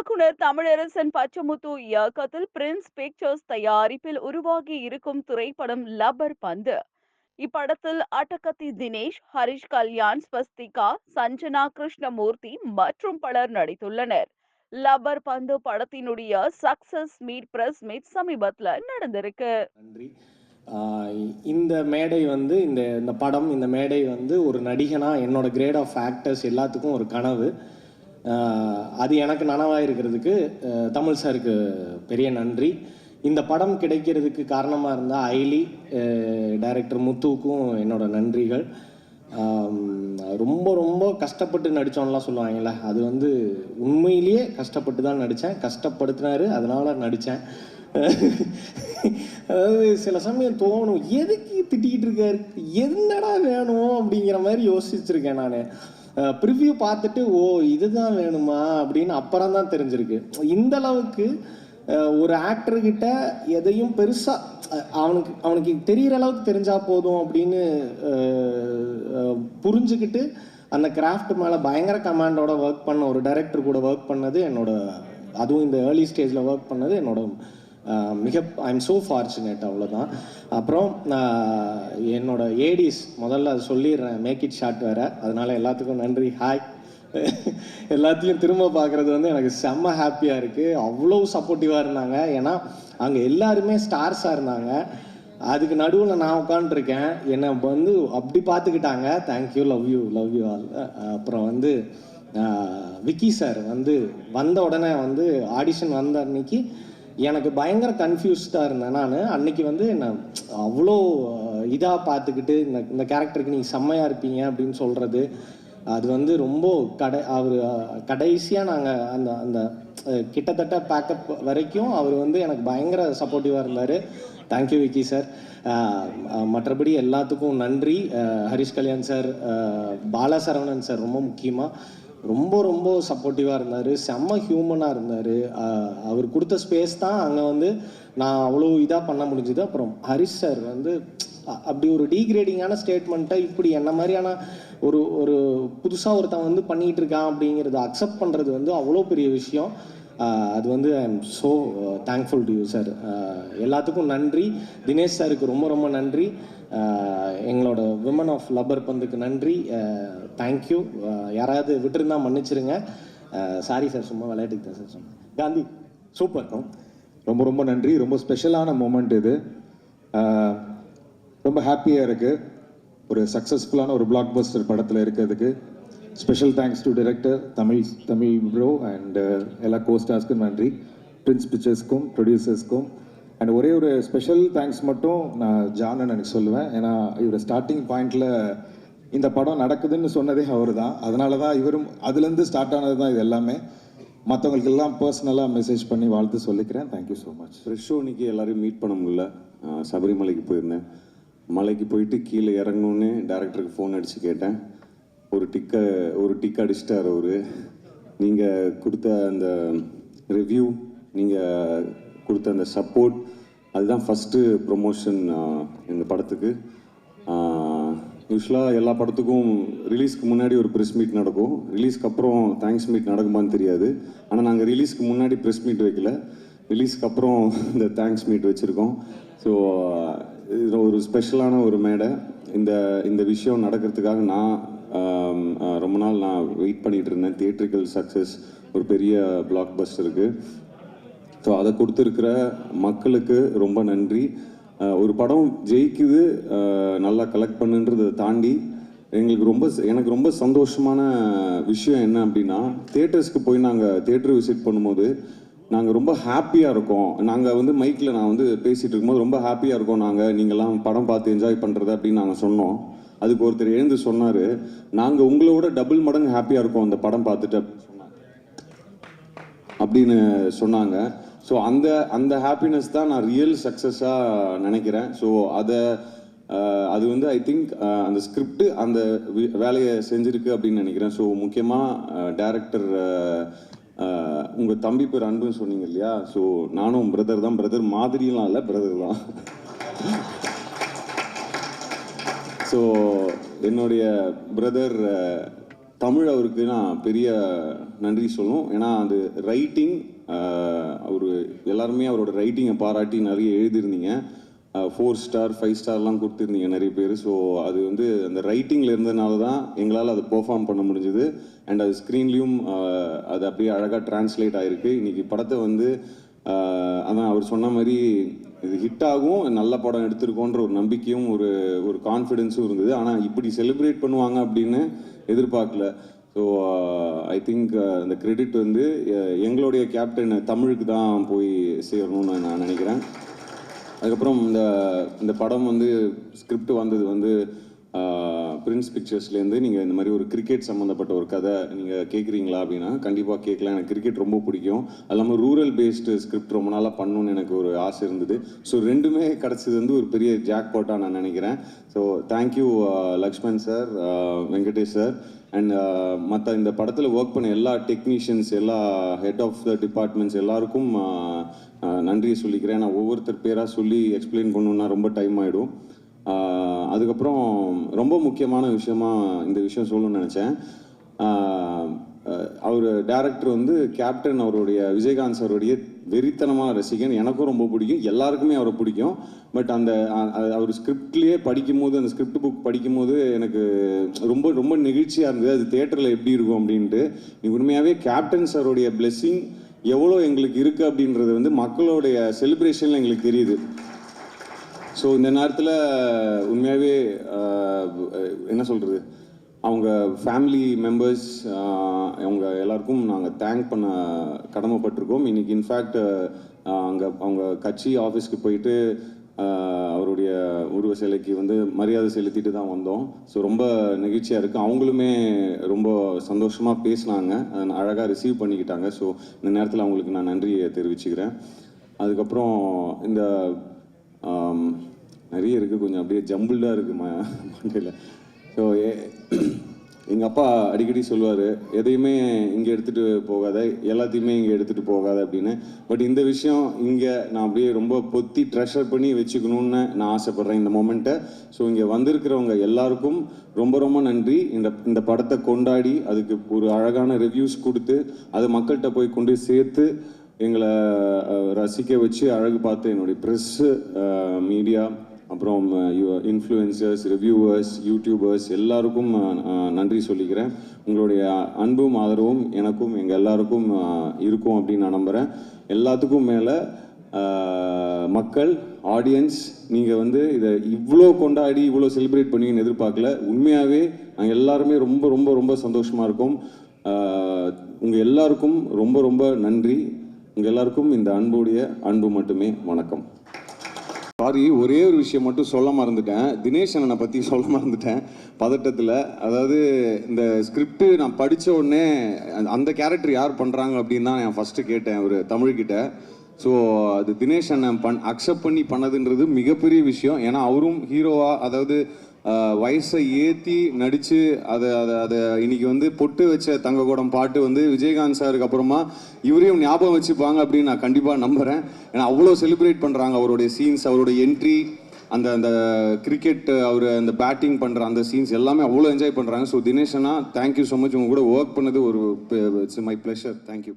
இயக்குனர் தமிழரசன் பச்சமுத்து இயக்கத்தில் Prince pictures தயாரிப்பில் உருவாகி இருக்கும் திரைப்படம் லப்பர் பந்து. இப்படத்தில் அட்டகத்தி தினேஷ் ஹரிஷ் கல்யாண் ஸ்வஸ்திகா சஞ்சனா கிருஷ்ணமூர்த்தி மற்றும் பலர் நடித்துள்ளனர். லப்பர் பந்து படத்தினுடைய சக்சஸ் மீட் பிரஸ் மீட் சமீபத்தில் நடந்திருக்கு. நன்றி. இந்த மேடை வந்து இந்த இந்த படம் இந்த மேடை வந்து ஒரு நடிகனா என்னோட கிரேட் ஆஃப் ஆக்டர்ஸ் எல்லாத்துக்கும் ஒரு கனவு. அது எனக்கு நனவாக இருக்கிறதுக்கு தமிழ் சாருக்கு பெரிய நன்றி. இந்த படம் கிடைக்கிறதுக்கு காரணமாக இருந்தால் ஐலி டைரக்டர் முத்துவுக்கும் என்னோட நன்றிகள். ரொம்ப ரொம்ப கஷ்டப்பட்டு நடித்தோம்லாம் சொல்லுவாங்கல்ல அது வந்து உண்மையிலேயே கஷ்டப்பட்டு தான் நடித்தேன் கஷ்டப்படுத்தினாரு அதனால் நடித்தேன் அதாவது சில சமயம் தோணும் எதுக்கு திட்டிக்கிட்டு இருக்காரு? என்னடா வேணும் அப்படிங்கிற மாதிரி யோசிச்சிருக்கேன் நான். ப்ரிவ்யூ பார்த்துட்டு ஓ இதுதான் வேணுமா? அப்படின்னு அப்புறம் தான் தெரிஞ்சிருக்கு. இந்த அளவுக்கு ஒரு ஆக்டர்கிட்ட எதையும் பெருசாக அவனுக்கு அவனுக்கு தெரிகிற அளவுக்கு தெரிஞ்சால் போதும் அப்படின்னு புரிஞ்சுக்கிட்டு அந்த கிராஃப்ட் மேலே பயங்கர கமாண்டோட ஒர்க் பண்ண ஒரு டைரக்டர் கூட ஒர்க் பண்ணது என்னோட அதுவும் இந்த ஏர்லி ஸ்டேஜில் ஒர்க் பண்ணது என்னோட மிக ஐ எம் ஸோ ஃபார்ச்சுனேட் அவ்வளோதான் அப்புறம் என்னோட ஏடிஸ் முதல்ல அது சொல்லிடுறேன். மேக் இட் ஷார்ட் வேற. அதனால எல்லாத்துக்கும் நன்றி. ஹாய் எல்லாத்தையும் திரும்ப பார்க்குறது வந்து எனக்கு செம்ம ஹாப்பியாக இருக்குது அவ்வளோ சப்போர்ட்டிவாக இருந்தாங்க. ஏன்னா அங்கே எல்லாருமே ஸ்டார்ஸாக இருந்தாங்க. அதுக்கு நடுவில் நான் உட்காந்துருக்கேன் என்னை வந்து அப்படி பார்த்துக்கிட்டாங்க. Thank you love you love you all அப்புறம் வந்து விக்கி சார் வந்து வந்த உடனே வந்து ஆடிஷன் வந்த அன்னைக்கு எனக்கு பயங்கர கன்ஃபியூஸ்டாக இருந்தேன். நான் அன்னைக்கு வந்து என்ன அவ்வளோ இதாக பார்த்துக்கிட்டு இந்த இந்த கேரக்டருக்கு நீங்கள் செம்மையாக இருப்பீங்க அப்படின்னு சொல்கிறது அது வந்து ரொம்ப கடை அவர் கடைசியாக நாங்கள் அந்த அந்த கிட்டத்தட்ட பேக்கப் வரைக்கும் அவர் வந்து எனக்கு பயங்கர சப்போர்ட்டிவாக இருந்தார். தேங்க்யூ விக்கி சார் மற்றபடி எல்லாத்துக்கும் நன்றி. ஹரிஷ் கல்யாண் சார் பாலா சரவணன் சார் ரொம்ப முக்கியமாக ரொம்ப ரொம்ப சப்போர்ட்டிவாக இருந்தார். செம்ம ஹியூமனாக இருந்தார். அவர் கொடுத்த ஸ்பேஸ் தான் அங்கே வந்து நான் அவ்வளோ இதாக பண்ண முடிஞ்சுது. அப்புறம் ஹரிஷ் சார் வந்து அப்படி ஒரு டீக்ரேடிங்கான ஸ்டேட்மெண்ட்டை இப்படி என்ன மாதிரியான ஒரு ஒரு புதுசாக ஒருத்தன் வந்து பண்ணிகிட்டு இருக்கான் அப்படிங்கிறத அக்செப்ட் பண்ணுறது வந்து அவ்வளோ பெரிய விஷயம். அது வந்து I am so thankful to you sir எல்லாத்துக்கும் நன்றி. தினேஷ் சாருக்கு ரொம்ப ரொம்ப நன்றி. எங்களோட விமன் ஆஃப் லப்பர் பந்துக்கு நன்றி. தேங்க்யூ யாராவது விட்டுருந்தா மன்னிச்சிருங்க. சாரி சார் சும்மா விளையாட்டுக்கு தான் சார் சொன்னேன். காந்தி சூப்பர் ரொம்ப ரொம்ப நன்றி. ரொம்ப ஸ்பெஷலான மூமெண்ட் இது. ரொம்ப ஹாப்பியாக இருக்குது ஒரு சக்ஸஸ்ஃபுல்லான ஒரு பிளாக் பஸ்டர் படத்தில் இருக்கிறதுக்கு. Special thanks to director Tamil Tamil bro and எல்லா கோஸ்டார்ஸ்க்கும் நன்றி. பிரின்ஸ் பிக்சர்ஸ்க்கும் ப்ரொடியூசர்ஸ்க்கும் அண்ட் ஒரே ஒரு ஸ்பெஷல் தேங்க்ஸ் மட்டும் நான் ஜானன் எனக்கு சொல்லுவேன். ஏன்னா இவர் ஸ்டார்டிங் பாயிண்டில் இந்த படம் நடக்குதுன்னு சொன்னதே அவர் தான் அதனால தான் இவரும் அதுலேருந்து ஸ்டார்ட் ஆனது தான் இது எல்லாமே. மற்றவங்களுக்கு எல்லாம் பர்சனலாக மெசேஜ் பண்ணி வாழ்த்து சொல்லிக்கிறேன். Thank you so much fresh show இன்னைக்கு எல்லோரும் மீட் பண்ண முடியல. சபரிமலைக்கு போயிருந்தேன். மலைக்கு போயிட்டு கீழே இறங்கணுன்னு டேரக்டருக்கு ஃபோன் அடித்து கேட்டேன். ஒரு டிக்கை ஒரு டிக் அடிச்சிட்டார் அவர். நீங்கள் கொடுத்த அந்த ரிவ்யூ நீங்கள் கொடுத்த அந்த சப்போர்ட் அதுதான் ஃபஸ்ட்டு ப்ரொமோஷன் இந்த படத்துக்கு. யூஸ்வலாக எல்லா படத்துக்கும் ரிலீஸ்க்கு முன்னாடி ஒரு ப்ரெஸ் மீட் நடக்கும். ரிலீஸ்க்கு அப்புறம் தேங்க்ஸ் மீட் நடக்குமான்னு தெரியாது. ஆனால் நாங்கள் ரிலீஸ்க்கு முன்னாடி ப்ரெஸ் மீட் வைக்கல. ரிலீஸ்க்கு அப்புறம் இந்த தேங்க்ஸ் மீட் வச்சுருக்கோம். ஸோ இது ஒரு ஸ்பெஷலான ஒரு மேடை. இந்த இந்த விஷயம் நடக்கிறதுக்காக நான் ரொம்ப நாள் நான் வெயிட் பண்ணிகிட்டு இருந்தேன். தியேட்ரிக்கல் சக்ஸஸ் ஒரு பெரிய பிளாக் பஸ்டருக்கு ஸோ அதை கொடுத்துருக்கிற மக்களுக்கு ரொம்ப நன்றி. ஒரு படம் ஜெயிக்குது நல்லா கலெக்ட் பண்ணுன்றதை தாண்டி எங்களுக்கு ரொம்ப எனக்கு ரொம்ப சந்தோஷமான விஷயம் என்ன அப்படின்னா தேட்டர்ஸ்க்கு போய் நாங்கள் தேட்டர் விசிட் பண்ணும்போது நாங்கள் ரொம்ப ஹாப்பியாக இருக்கோம். நாங்கள் வந்து மைக்கில் நான் வந்து பேசிகிட்டு இருக்கும்போது ரொம்ப ஹாப்பியாக இருக்கோம். நாங்கள் நீங்கள்லாம் படம் பார்த்து என்ஜாய் பண்ணுறது அப்படின்னு நாங்கள் சொன்னோம். அதுக்கு ஒருத்தர் எழுந்து சொன்னார் நாங்கள் உங்களோட டபுள் மடங்கு ஹாப்பியாக இருக்கோம். அந்த படம் பார்த்துட்டு அப்படின்னு சொன்னாங்க. அப்படின்னு சொன்னாங்க. ஸோ அந்த அந்த ஹாப்பினஸ் தான் நான் ரியல் சக்ஸஸாக நினைக்கிறேன். ஸோ அதை அது வந்து ஐ திங்க் அந்த ஸ்கிரிப்ட் அந்த வேலையை செஞ்சுருக்கு அப்படின்னு நினைக்கிறேன். ஸோ முக்கியமாக டேரக்டர் உங்கள் தம்பி பேர் அன்புன்னு சொன்னீங்க இல்லையா? ஸோ நானும் பிரதர் தான். பிரதர் மாதிரிலாம் இல்லை பிரதர் தான். ஸோ என்னுடைய பிரதர் தமிழ் அவருக்கு நான் பெரிய நன்றி சொல்லணும். ஏன்னா அது ரைட்டிங் அவர் எல்லாருமே அவரோட ரைட்டிங்கை பாராட்டி நிறைய எழுதியிருந்தீங்க. ஃபோர் ஸ்டார் ஃபைவ் ஸ்டார்லாம் கொடுத்துருந்தீங்க நிறைய பேர். ஸோ அது வந்து அந்த ரைட்டிங்கில் இருந்ததுனால தான் எங்களால் அதை பெர்ஃபார்ம் பண்ண முடிஞ்சுது. அண்ட் அது ஸ்க்ரீன்லேயும் அது அப்படியே அழகாக டிரான்ஸ்லேட் ஆகிருக்கு இன்னைக்கு படத்தை வந்து அதான் அவர் சொன்ன மாதிரி இது ஹிட் ஆகும் நல்ல படம் எடுத்திருக்கோன்ற ஒரு நம்பிக்கையும் ஒரு ஒரு கான்ஃபிடென்ஸும் இருந்தது. ஆனால் இப்படி செலிப்ரேட் பண்ணுவாங்க அப்படின்னு எதிர்பார்க்கல. ஸோ ஐ திங்க் இந்த கிரெடிட் வந்து எங்களுடைய கேப்டன் தமிழுக்கு தான் போய் சேரணும்னு நான் நினைக்கிறேன். அதுக்கப்புறம் இந்த இந்த படம் வந்து ஸ்கிரிப்ட் வந்தது வந்து பிரின்ஸ் பிக்சர்ஸ்லேருந்து நீங்கள் இந்த மாதிரி ஒரு கிரிக்கெட் சம்மந்தப்பட்ட ஒரு கதை நீங்கள் கேட்குறீங்களா அப்படின்னா கண்டிப்பாக கேட்கலாம். எனக்கு கிரிக்கெட் ரொம்ப பிடிக்கும். அது இல்லாமல் ரூரல் பேஸ்டு ஸ்கிரிப்ட் ரொம்ப நாளாக பண்ணணும்னு எனக்கு ஒரு ஆசை இருந்தது. ஸோ ரெண்டுமே கிடச்சது வந்து ஒரு பெரிய ஜாக் பாட்டாக நான் நினைக்கிறேன். So thank you Lakshman sir Venkatesh sir and மற்ற இந்த படத்தில் ஒர்க் பண்ண எல்லா டெக்னீஷியன்ஸ் எல்லா ஹெட் ஆஃப் த டிபார்ட்மெண்ட்ஸ் எல்லாருக்கும் நன்றியை சொல்லிக்கிறேன். நான் ஒவ்வொருத்தர் பேராக சொல்லி எக்ஸ்பிளைன் பண்ணணுன்னா ரொம்ப டைம் ஆகிடும் அதுக்கப்புறம் ரொம்ப முக்கியமான விஷயமா இந்த விஷயம் சொல்லணும்னு நினச்சேன். அவர் டேரக்டர் வந்து கேப்டன் அவருடைய விஜயகாந்த் சாருடைய வெறித்தனமான ரசிகன். எனக்கும் ரொம்ப பிடிக்கும். எல்லாருக்குமே அவரை பிடிக்கும். பட் அந்த அவர் ஸ்கிரிப்ட்லேயே படிக்கும்போது அந்த ஸ்கிரிப்ட் புக் படிக்கும்போது எனக்கு ரொம்ப ரொம்ப நெகிழ்ச்சியாக இருந்தது. அது தேட்டரில் எப்படி இருக்கும் அப்படின்ட்டு. நீ உண்மையாகவே கேப்டன் சாருடைய பிளெஸ்ஸிங் எவ்வளோ எங்களுக்கு இருக்குது அப்படின்றது வந்து மக்களுடைய செலிப்ரேஷனில் எங்களுக்கு தெரியுது. ஸோ இந்த நேரத்தில் உண்மையாகவே என்ன சொல்கிறது அவங்க ஃபேமிலி மெம்பர்ஸ் அவங்க எல்லாருக்கும் நாங்கள் தேங்க் பண்ண கடமைப்பட்டிருக்கோம். இன்னைக்கு இன்ஃபேக்ட் அங்கே அவங்க கட்சி ஆஃபீஸ்க்கு போயிட்டு அவருடைய உருவ சிலைக்கு வந்து மரியாதை செலுத்திட்டு தான் வந்தோம். ஸோ ரொம்ப நெகிழ்ச்சியாக இருக்குது அவங்களுமே ரொம்ப சந்தோஷமாக பேசினாங்க. அதை அழகாக ரிசீவ் பண்ணிக்கிட்டாங்க. ஸோ இந்த நேரத்தில் அவங்களுக்கு நான் நன்றியை தெரிவிச்சுக்கிறேன். அதுக்கப்புறம் இந்த நிறைய இருக்குது கொஞ்சம் அப்படியே ஜம்பிள்டாக இருக்குது மண்டையில். ஸோ எங்கள் அப்பா அடிக்கடி சொல்லுவார் எதையுமே இங்கே எடுத்துகிட்டு போகாத எல்லாத்தையுமே இங்கே எடுத்துகிட்டு போகாத அப்படின்னு. பட் இந்த விஷயம் இங்கே நான் அப்படியே ரொம்ப பொத்தி ட்ரெஷர் பண்ணி வச்சுக்கணும்னு நான் ஆசைப்பட்றேன் இந்த மொமெண்ட்டை ஸோ இங்கே வந்திருக்கிறவங்க எல்லாருக்கும் ரொம்ப ரொம்ப நன்றி. இந்த இந்த படத்தை கொண்டாடி அதுக்கு ஒரு அழகான ரிவ்யூஸ் கொடுத்து அது மக்கள்கிட்ட போய் கொண்டு சேர்த்து எங்களை ரசிக்க வச்சு அழகு பார்த்து என்னுடைய ப்ரெஸ்ஸு மீடியா அப்புறம் இன்ஃப்ளூயன்சர்ஸ் ரிவ்யூவர்ஸ் யூடியூபர்ஸ் எல்லாருக்கும் நன்றி சொல்லிக்கிறேன். உங்களுடைய அன்பும் ஆதரவும் எனக்கும் எங்கள் எல்லாருக்கும் இருக்கும் அப்படின்னு நான் நம்புகிறேன் எல்லாத்துக்கும் மேலே மக்கள் ஆடியன்ஸ் நீங்கள் வந்து இதை இவ்வளோ கொண்டாடி இவ்வளோ செலிப்ரேட் பண்ணுவீங்கன்னு எதிர்பார்க்கல. உண்மையாகவே நாங்கள் எல்லாருமே ரொம்ப ரொம்ப ரொம்ப சந்தோஷமாக இருக்கோம். உங்கள் எல்லாருக்கும் ரொம்ப ரொம்ப நன்றி. உங்கள் எல்லாருக்கும் இந்த அன்புடைய அன்பு மட்டுமே. வணக்கம். சாரி ஒரே ஒரு விஷயம் மட்டும் சொல்ல மறந்துட்டேன். தினேஷ் அண்ணனை பற்றி சொல்ல மறந்துட்டேன். பதட்டத்தில் அதாவது இந்த ஸ்கிரிப்ட் நான் படித்த உடனே அந்த- அந்த கேரக்டர் யார் பண்ணுறாங்க அப்படின்னு தான் நான் ஃபஸ்ட்டு கேட்டேன் ஒரு தமிழ்கிட்ட. ஸோ அது தினேஷ் அண்ணன் பண் அக்செப்ட் பண்ணி பண்ணதுன்றது மிகப்பெரிய விஷயம். ஏன்னா அவரும் ஹீரோவாக அதாவது வயசை ஏற்றி நடித்து அதை அதை அதை இன்னைக்கு வந்து பொட்டு வச்ச தங்கக்கூடம் பாட்டு வந்து விஜயகாந்த் சாருக்கு அப்புறமா இவரையும் ஞாபகம் வச்சுப்பாங்க அப்படின்னு நான் கண்டிப்பாக நம்புகிறேன் ஏன்னா அவ்வளோ செலிப்ரேட் பண்ணுறாங்க அவருடைய சீன்ஸ் அவருடைய என்ட்ரி அந்த அந்த கிரிக்கெட் அவர் அந்த பேட்டிங் பண்ணுற அந்த சீன்ஸ் எல்லாமே அவ்வளோ என்ஜாய் பண்ணுறாங்க ஸோ தினேஷனா தேங்க்யூ ஸோ மச் உங்க கூட ஒர்க் பண்ணது ஒரு இட்ஸ் மை ப்ளஷர் தேங்க்யூ